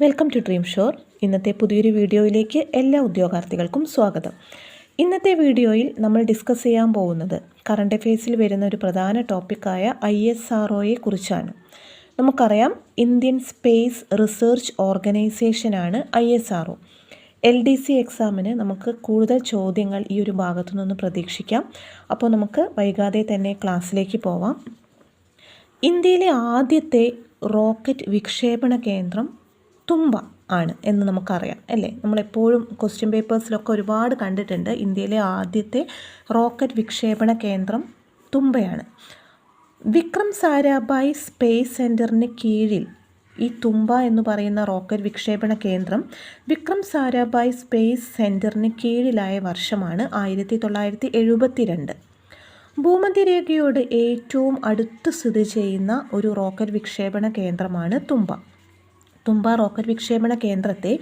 Welcome to dream shore ഇന്നത്തെ പുതിയൊരു വീഡിയോയിലേക്ക് എല്ലാ ഉദ്യോഗാർത്ഥികൾക്കും സ്വാഗതം. ഇന്നത്തെ വീഡിയോയിൽ നമ്മൾ ഡിസ്കസ് ചെയ്യാൻ പോകുന്നത് കറണ്ട് അഫെയർസിൽ വരുന്ന ഒരു പ്രധാന ടോപ്പിക്കായ ഐ എസ് ആർ ഒയെ കുറിച്ചാണ്. നമുക്കറിയാം Indian space research ഓർഗനൈസേഷനാണ് I S R O L D C എക്സാമിന് നമുക്ക് കൂടുതൽ ചോദ്യങ്ങൾ ഈ ഒരു ഭാഗത്തു നിന്ന് പ്രതീക്ഷിക്കാം. അപ്പോൾ നമുക്ക് വൈകാതെ തന്നെ ക്ലാസ്സിലേക്ക് പോവാം. ഇന്ത്യയിലെ ആദ്യത്തെ റോക്കറ്റ് വിക്ഷേപണ കേന്ദ്രം തുമ്പ ആണ് എന്ന് നമുക്കറിയാം അല്ലേ? നമ്മളെപ്പോഴും ക്വസ്റ്റ്യൻ പേപ്പേഴ്സിലൊക്കെ ഒരുപാട് കണ്ടിട്ടുണ്ട്. ഇന്ത്യയിലെ ആദ്യത്തെ റോക്കറ്റ് വിക്ഷേപണ കേന്ദ്രം തുമ്പയാണ്. വിക്രം സാരാഭായ് സ്പേസ് സെന്ററിന് കീഴിൽ ഈ തുമ്പ എന്ന് പറയുന്ന റോക്കറ്റ് വിക്ഷേപണ കേന്ദ്രം വിക്രം സാരാഭായ് സ്പേസ് സെന്ററിന് കീഴിലായ വർഷമാണ് ആയിരത്തി തൊള്ളായിരത്തി എഴുപത്തി രണ്ട് ഭൂമധ്യരേഖയോട് ഏറ്റവും അടുത്ത് സ്ഥിതി ചെയ്യുന്ന ഒരു റോക്കറ്റ് വിക്ഷേപണ കേന്ദ്രമാണ് തുമ്പ. തുമ്പ റോക്കറ്റ് വിക്ഷേപണ കേന്ദ്രത്തെ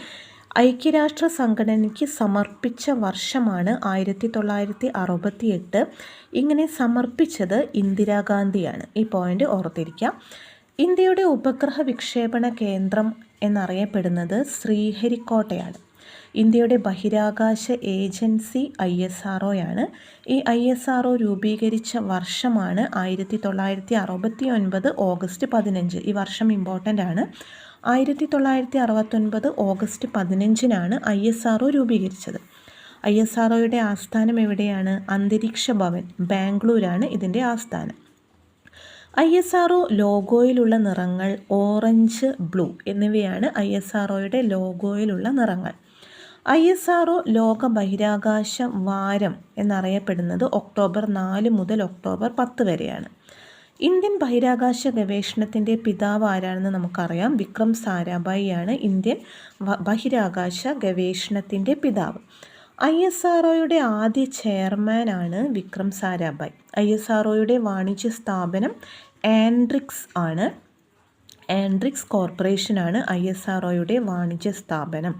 ഐക്യരാഷ്ട്ര സംഘടനയ്ക്ക് സമർപ്പിച്ച വർഷമാണ് ആയിരത്തി തൊള്ളായിരത്തി അറുപത്തി എട്ട് ഇങ്ങനെ സമർപ്പിച്ചത് ഇന്ദിരാഗാന്ധിയാണ്. ഈ പോയിന്റ് ഓർത്തിരിക്കുക ഇന്ത്യയുടെ ഉപഗ്രഹ വിക്ഷേപണ കേന്ദ്രം എന്നറിയപ്പെടുന്നത് ശ്രീഹരിക്കോട്ടയാണ്. ഇന്ത്യയുടെ ബഹിരാകാശ ഏജൻസി ഐ എസ് ആർ ഒയാണ് ഈ ഐ എസ് ആർ രൂപീകരിച്ച വർഷമാണ് ആയിരത്തി തൊള്ളായിരത്തി അറുപത്തി ഒൻപത് ഓഗസ്റ്റ് പതിനഞ്ച്. ഈ വർഷം ഇമ്പോർട്ടന്റ് ആണ്. ആയിരത്തി തൊള്ളായിരത്തി അറുപത്തൊൻപത് ഓഗസ്റ്റ് പതിനഞ്ചിനാണ് ഐ എസ് ആർ രൂപീകരിച്ചത്. ഐ എസ് ആർ ആസ്ഥാനം എവിടെയാണ്? അന്തരീക്ഷ ഭവൻ ബാംഗ്ലൂരാണ് ഇതിന്റെ ആസ്ഥാനം. ഐ എസ് ആർ ലോഗോയിലുള്ള നിറങ്ങൾ ഓറഞ്ച് ബ്ലൂ എന്നിവയാണ് ഐ എസ് ആർ ലോഗോയിലുള്ള നിറങ്ങൾ. ഐ എസ് ആർ ലോക ബഹിരാകാശ വാരം എന്നറിയപ്പെടുന്നത് ഒക്ടോബർ നാല് മുതൽ ഒക്ടോബർ പത്ത് വരെയാണ്. ഇന്ത്യൻ ബഹിരാകാശ ഗവേഷണത്തിന്റെ പിതാവ് ആരാണെന്ന് നമുക്കറിയാം. വിക്രം സാരാഭായി ആണ് ഇന്ത്യൻ ബഹിരാകാശ ഗവേഷണത്തിന്റെ പിതാവ്. ഐ എസ് ആർ ഒയുടെ ആദ്യ ചെയർമാനാണ് Vikram Sarabhai. I S R ഒയുടെ വാണിജ്യ സ്ഥാപനം ആൻഡ്രിക്സ് ആണ്. ആൻഡ്രിക്സ് കോർപ്പറേഷനാണ് ഐ എസ് ആർ ഒയുടെ വാണിജ്യ സ്ഥാപനം.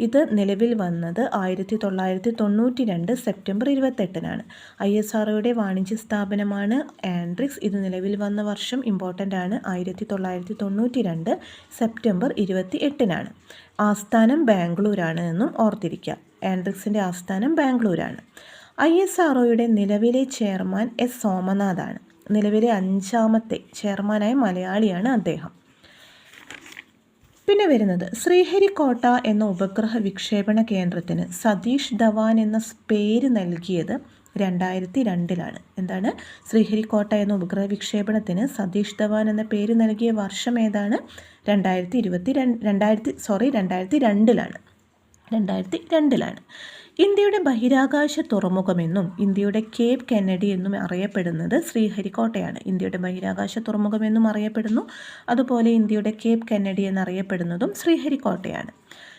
ഇത് നിലവിൽ വന്നത് ആയിരത്തി തൊള്ളായിരത്തി തൊണ്ണൂറ്റി രണ്ട് സെപ്റ്റംബർ ഇരുപത്തെട്ടിനാണ്. ഐ എസ് ആർ ഒയുടെ വാണിജ്യ സ്ഥാപനമാണ് ആൻഡ്രിക്സ്. ഇത് നിലവിൽ വന്ന വർഷം ഇമ്പോർട്ടന്റ് ആണ്. ആയിരത്തി തൊള്ളായിരത്തി തൊണ്ണൂറ്റി രണ്ട് സെപ്റ്റംബർ ഇരുപത്തി എട്ടിനാണ് ആസ്ഥാനം ബാംഗ്ലൂരാണ് എന്നും ഓർത്തിരിക്കുക. ആൻഡ്രിക്സിന്റെ ആസ്ഥാനം ബാംഗ്ലൂരാണ്. ഐ എസ് ആർ ഒയുടെ നിലവിലെ ചെയർമാൻ എസ്. സോമനാഥാണ്. നിലവിലെ അഞ്ചാമത്തെ ചെയർമാനായ മലയാളിയാണ് അദ്ദേഹം. പിന്നെ വരുന്നത് ശ്രീഹരിക്കോട്ട എന്ന ഉപഗ്രഹ വിക്ഷേപണ കേന്ദ്രത്തിന് സതീഷ് ധവാൻ എന്ന പേര് നൽകിയത് രണ്ടായിരത്തി രണ്ടിലാണ്. എന്താണ്? ശ്രീഹരിക്കോട്ട എന്ന ഉപഗ്രഹ വിക്ഷേപണത്തിന് സതീഷ് ധവാൻ എന്ന പേര് നൽകിയ വർഷം ഏതാണ്? രണ്ടായിരത്തി ഇരുപത്തി രണ്ട് രണ്ടായിരത്തി സോറി രണ്ടായിരത്തി രണ്ടിലാണ്. രണ്ടായിരത്തി രണ്ടിലാണ്. ഇന്ത്യയുടെ ബഹിരാകാശ തുറമുഖമെന്നും ഇന്ത്യയുടെ കേപ് കെന്നഡി എന്നും അറിയപ്പെടുന്നത് ശ്രീഹരിക്കോട്ടയാണ്. ഇന്ത്യയുടെ ബഹിരാകാശ തുറമുഖമെന്നും അറിയപ്പെടുന്നു. അതുപോലെ ഇന്ത്യയുടെ കേപ് കെന്നഡി എന്നറിയപ്പെടുന്നതും ശ്രീഹരിക്കോട്ടയാണ്.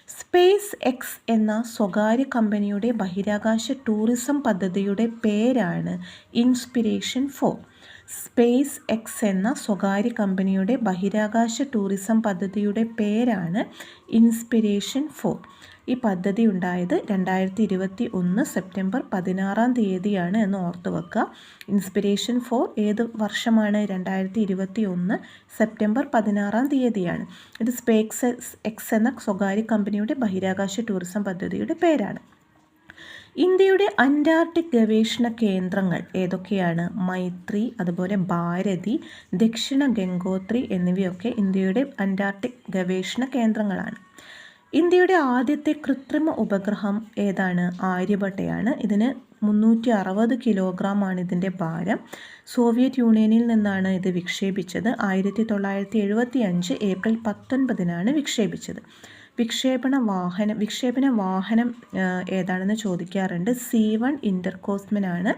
സ്പേസ് എക്സ് എന്ന സ്വകാര്യ കമ്പനിയുടെ ബഹിരാകാശ ടൂറിസം പദ്ധതിയുടെ പേരാണ് ഇൻസ്പിരേഷൻ ഫോർ. സ്പേസ് എക്സ് എന്ന സ്വകാര്യ കമ്പനിയുടെ ബഹിരാകാശ ടൂറിസം പദ്ധതിയുടെ പേരാണ് ഇൻസ്പിരേഷൻ ഫോർ. ഈ പദ്ധതി ഉണ്ടായത് രണ്ടായിരത്തി ഇരുപത്തി ഒന്ന് സെപ്റ്റംബർ പതിനാറാം തീയതിയാണ് എന്ന് ഓർത്തു വെക്കുക. ഇൻസ്പിരേഷൻ ഫോർ ഏത് വർഷമാണ് രണ്ടായിരത്തി ഇരുപത്തി ഒന്ന് സെപ്റ്റംബർ പതിനാറാം തീയതിയാണ്. ഇത് സ്പേക്സ് എക്സ് എന്ന സ്വകാര്യ കമ്പനിയുടെ ബഹിരാകാശ ടൂറിസം പദ്ധതിയുടെ പേരാണ്. ഇന്ത്യയുടെ അന്റാർട്ടിക് ഗവേഷണ കേന്ദ്രങ്ങൾ ഏതൊക്കെയാണ്? മൈത്രി അതുപോലെ ഭാരതി ദക്ഷിണ ഗംഗോത്രി എന്നിവയൊക്കെ ഇന്ത്യയുടെ അന്റാർട്ടിക് ഗവേഷണ കേന്ദ്രങ്ങളാണ്. ഇന്ത്യയുടെ ആദ്യത്തെ കൃത്രിമ ഉപഗ്രഹം ഏതാണ്? ആര്യഭട്ടയാണ്. ഇതിന് മുന്നൂറ്റി അറുപത് കിലോഗ്രാം ആണ് ഇതിന്റെ ഭാരം. സോവിയറ്റ് യൂണിയനിൽ നിന്നാണ് ഇത് വിക്ഷേപിച്ചത്. ആയിരത്തി തൊള്ളായിരത്തി എഴുപത്തി അഞ്ച് ഏപ്രിൽ പത്തൊൻപതിനാണ് വിക്ഷേപിച്ചത്. വിക്ഷേപണ വാഹനം വിക്ഷേപണ വാഹനം ഏതാണെന്ന് ചോദിക്കാറുണ്ട്. സി വൺ ഇന്റർകോസ്മനാണ്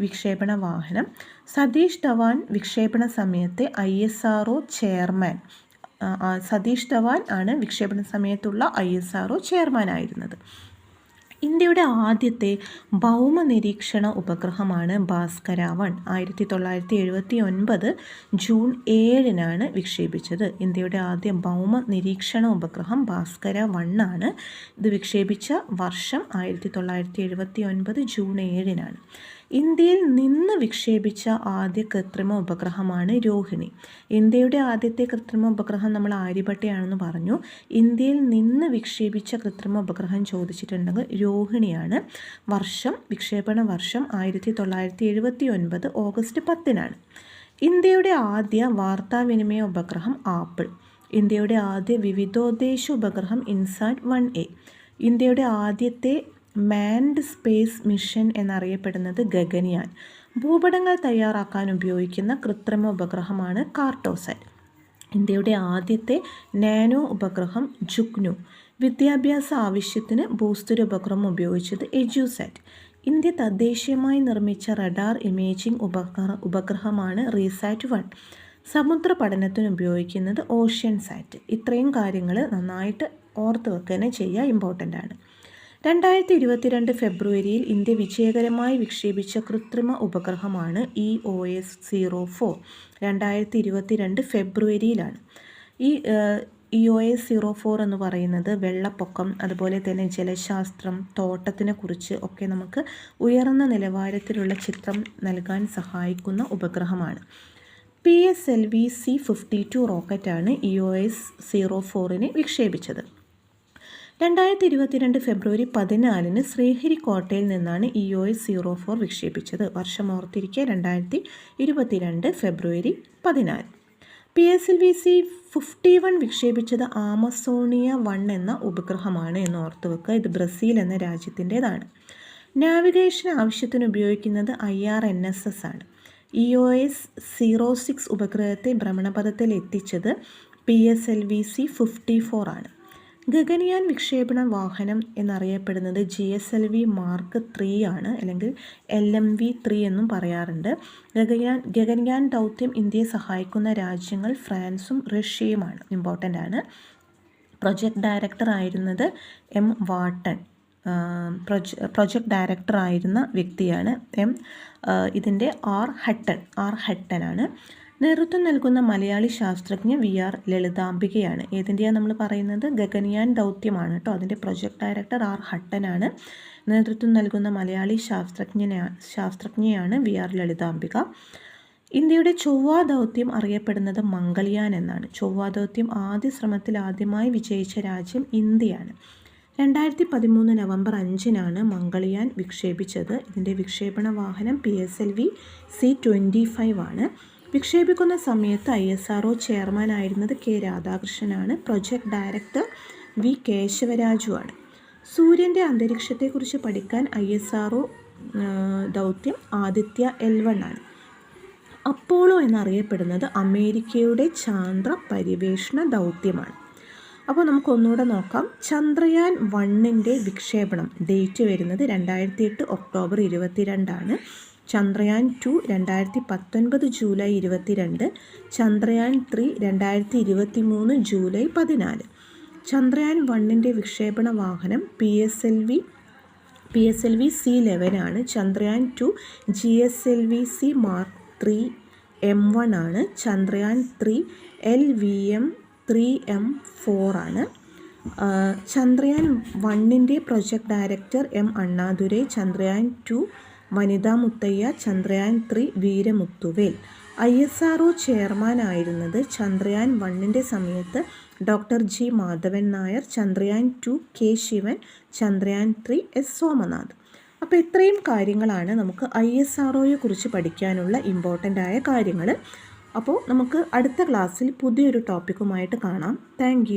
വിക്ഷേപണ വാഹനം. സതീഷ് ധവാൻ വിക്ഷേപണ സമയത്തെ I S R O chairman. Satish Dhawan ആണ് വിക്ഷേപണ സമയത്തുള്ള ഐ എസ് ആർ ഒ ചെയർമാനായിരുന്നത്. ഇന്ത്യയുടെ ആദ്യത്തെ ഭൗമ നിരീക്ഷണ ഉപഗ്രഹമാണ് ഭാസ്കര വൺ. ആയിരത്തി തൊള്ളായിരത്തി എഴുപത്തി ഒൻപത് ജൂൺ ഏഴിനാണ് വിക്ഷേപിച്ചത്. ഇന്ത്യയുടെ ആദ്യ ഭൗമ നിരീക്ഷണ ഉപഗ്രഹം ഭാസ്കര ആണ്. ഇത് വിക്ഷേപിച്ച വർഷം ആയിരത്തി തൊള്ളായിരത്തി എഴുപത്തി ഒൻപത് ജൂൺ ഏഴിനാണ്. ഇന്ത്യയിൽ നിന്ന് വിക്ഷേപിച്ച ആദ്യ കൃത്രിമ ഉപഗ്രഹമാണ് രോഹിണി. ഇന്ത്യയുടെ ആദ്യത്തെ കൃത്രിമ ഉപഗ്രഹം നമ്മൾ ആര്യഭട്ടയാണെന്ന് പറഞ്ഞു. ഇന്ത്യയിൽ നിന്ന് വിക്ഷേപിച്ച കൃത്രിമ ഉപഗ്രഹം ചോദിച്ചിട്ടുണ്ടെങ്കിൽ രോഹിണിയാണ്. വർഷം വിക്ഷേപണ വർഷം ആയിരത്തി തൊള്ളായിരത്തി എഴുപത്തി ഒൻപത് ഓഗസ്റ്റ് പത്തിനാണ്. ഇന്ത്യയുടെ ആദ്യ വാർത്താവിനിമയ ഉപഗ്രഹം ആപ്പിൾ. ഇന്ത്യയുടെ ആദ്യ വിവിധോദ്ദേശ ഉപഗ്രഹം ഇൻസാറ്റ് വൺ എ. ഇന്ത്യയുടെ ആദ്യത്തെ മാൻഡ് സ്പേസ് മിഷൻ എന്നറിയപ്പെടുന്നത് ഗഗൻയാൻ. ഭൂപടങ്ങൾ തയ്യാറാക്കാൻ ഉപയോഗിക്കുന്ന കൃത്രിമ ഉപഗ്രഹമാണ് കാർട്ടോസാറ്റ് ഇന്ത്യയുടെ ആദ്യത്തെ നാനോ ഉപഗ്രഹം ജുഗ്നു. വിദ്യാഭ്യാസ ആവശ്യത്തിന് ബൂസ്റ്റർ ഉപഗ്രഹം ഉപയോഗിച്ചത് എജ്യൂസാറ്റ് ഇന്ത്യ തദ്ദേശീയമായി നിർമ്മിച്ച റഡാർ ഇമേജിംഗ് ഉപഗ്രഹ ഉപഗ്രഹമാണ് റീസാറ്റ് വൺ. സമുദ്ര പഠനത്തിന് ഉപയോഗിക്കുന്നത് ഓഷ്യൻ സാറ്റ്. ഇത്രയും കാര്യങ്ങൾ നന്നായിട്ട് ഓർത്ത് വെക്കുക തന്നെ ചെയ്യുക ഇമ്പോർട്ടന്റ് ആണ്. രണ്ടായിരത്തി ഇരുപത്തിരണ്ട് ഫെബ്രുവരിയിൽ ഇന്ത്യ വിജയകരമായി വിക്ഷേപിച്ച കൃത്രിമ ഉപഗ്രഹമാണ് E O S zero four. രണ്ടായിരത്തി ഇരുപത്തിരണ്ട് ഫെബ്രുവരിയിലാണ്. ഈ E O S zero four എന്ന് പറയുന്നത് വെള്ളപ്പൊക്കം അതുപോലെ തന്നെ ജലശാസ്ത്രം തോട്ടത്തിനെ കുറിച്ച് ഒക്കെ നമുക്ക് ഉയർന്ന നിലവാരത്തിലുള്ള ചിത്രം നൽകാൻ സഹായിക്കുന്ന ഉപഗ്രഹമാണ്. P S L V C fifty two റോക്കറ്റാണ് E O S zero ഫോറിനെ വിക്ഷേപിച്ചത്. രണ്ടായിരത്തി ഇരുപത്തിരണ്ട് ഫെബ്രുവരി പതിനാലിന് ശ്രീഹരിക്കോട്ടയിൽ നിന്നാണ് E O S zero four വിക്ഷേപിച്ചത്. വർഷം ഓർത്തിരിക്കെ രണ്ടായിരത്തി ഇരുപത്തിരണ്ട് ഫെബ്രുവരി പതിനാല്. P S L V C fifty one വിക്ഷേപിച്ചത് Amazonia one എന്ന ഉപഗ്രഹമാണ് എന്ന് ഓർത്തു വെക്കുക. ഇത് ബ്രസീൽ എന്ന രാജ്യത്തിന്റേതാണ്. നാവിഗേഷൻ ആവശ്യത്തിന് ഉപയോഗിക്കുന്നത് I R N S S ആണ്. E O S zero six ഉപഗ്രഹത്തെ ഭ്രമണപഥത്തിൽ എത്തിച്ചത് P S L V C fifty four ആണ്. ഗഗൻയാൻ വിക്ഷേപണ വാഹനം എന്നറിയപ്പെടുന്നത് G S L V mark three ആണ് അല്ലെങ്കിൽ എൽ എം വി ത്രീ എന്നും പറയാറുണ്ട്. ഗഗൻയാൻ ഗഗൻയാൻ ദൗത്യം ഇന്ത്യയെ സഹായിക്കുന്ന രാജ്യങ്ങൾ ഫ്രാൻസും റഷ്യയുമാണ് ഇമ്പോർട്ടന്റ് ആണ്. പ്രൊജക്ട് ഡയറക്ടർ ആയിരുന്നത് എം വാട്ടൺ പ്രൊജ പ്രൊജക്ട് ഡയറക്ടർ ആയിരുന്ന വ്യക്തിയാണ് എം ഇതിന്റെ ആർ ഹട്ടൺ ആർ ഹട്ടൻ ആണ് നേതൃത്വം നൽകുന്ന മലയാളി ശാസ്ത്രജ്ഞ വി ആർ ലളിതാംബികയാണ്. ഏതിന്റെയാണ് നമ്മൾ പറയുന്നത്? ഗഗനിയാൻ ദൗത്യമാണ് കേട്ടോ അതിന്റെ പ്രൊജക്ട് ഡയറക്ടർ ആർ ഹട്ടനാണ്. നേതൃത്വം നൽകുന്ന മലയാളി ശാസ്ത്രജ്ഞന ശാസ്ത്രജ്ഞയാണ് വി ആർ ലളിതാംബിക. ഇന്ത്യയുടെ ചൊവ്വ ദൗത്യം അറിയപ്പെടുന്നത് മംഗൾയാൻ എന്നാണ്. ചൊവ്വ ദൗത്യം ആദ്യ ശ്രമത്തിൽ ആദ്യമായി വിജയിച്ച രാജ്യം ഇന്ത്യയാണ്. രണ്ടായിരത്തി പതിമൂന്ന് നവംബർ അഞ്ചിനാണ് മംഗൾയാൻ വിക്ഷേപിച്ചത്. ഇതിന്റെ വിക്ഷേപണ വാഹനം P S L V C twenty five ആണ്. വിക്ഷേപിക്കുന്ന സമയത്ത് ഐ എസ് ആർ ഒ ചെയർമാനായിരുന്നത് കെ രാധാകൃഷ്ണനാണ്. പ്രൊജക്ട് ഡയറക്ടർ വി കേശവരാജു ആണ്. സൂര്യന്റെ അന്തരീക്ഷത്തെക്കുറിച്ച് പഠിക്കാൻ ഐ എസ് ആർ ഒ ദൗത്യം ആദിത്യ എൽ വൺ ആണ്. അപ്പോളോ എന്നറിയപ്പെടുന്നത് അമേരിക്കയുടെ ചാന്ദ്ര പരിവേഷണ ദൗത്യമാണ്. അപ്പോൾ നമുക്കൊന്നുകൂടെ നോക്കാം. ചന്ദ്രയാൻ വണ്ണിന്റെ വിക്ഷേപണം. ഡേറ്റ് വരുന്നത് രണ്ടായിരത്തി എട്ട് ഒക്ടോബർ ഇരുപത്തിരണ്ടാണ്. ചന്ദ്രയാൻ ടു രണ്ടായിരത്തി പത്തൊൻപത് ജൂലൈ ഇരുപത്തിരണ്ട് ചന്ദ്രയാൻ ത്രീ രണ്ടായിരത്തി ഇരുപത്തി മൂന്ന് ജൂലൈ പതിനാല്. ചന്ദ്രയാൻ വണ്ണിന്റെ വിക്ഷേപണ വാഹനം P S L V P S L V C ലെവനാണ് Chandrayaan two G S L V C mark three M one ആണ്. Chandrayaan three L V M three M four ആണ്. ചന്ദ്രയാൻ വണ്ണിന്റെ project director M Annadurai Chandrayaan two Vanitha Muthayya Chandrayaan three Veeramuthuvel. I S R O ചെയർമാനായിരുന്നത് Chandrayaan വണ്ണിന്റെ സമയത്ത് doctor G Madhavan Nair Chandrayaan two K Sivan Chandrayaan three S Somanath. അപ്പോൾ ഇത്രയും കാര്യങ്ങളാണ് നമുക്ക് I S R ഒയെ കുറിച്ച് പഠിക്കാനുള്ള ഇമ്പോർട്ടന്റ് ആയ കാര്യങ്ങൾ. അപ്പോൾ നമുക്ക് അടുത്ത ക്ലാസ്സിൽ പുതിയൊരു ടോപ്പിക്കുമായിട്ട് കാണാം. താങ്ക്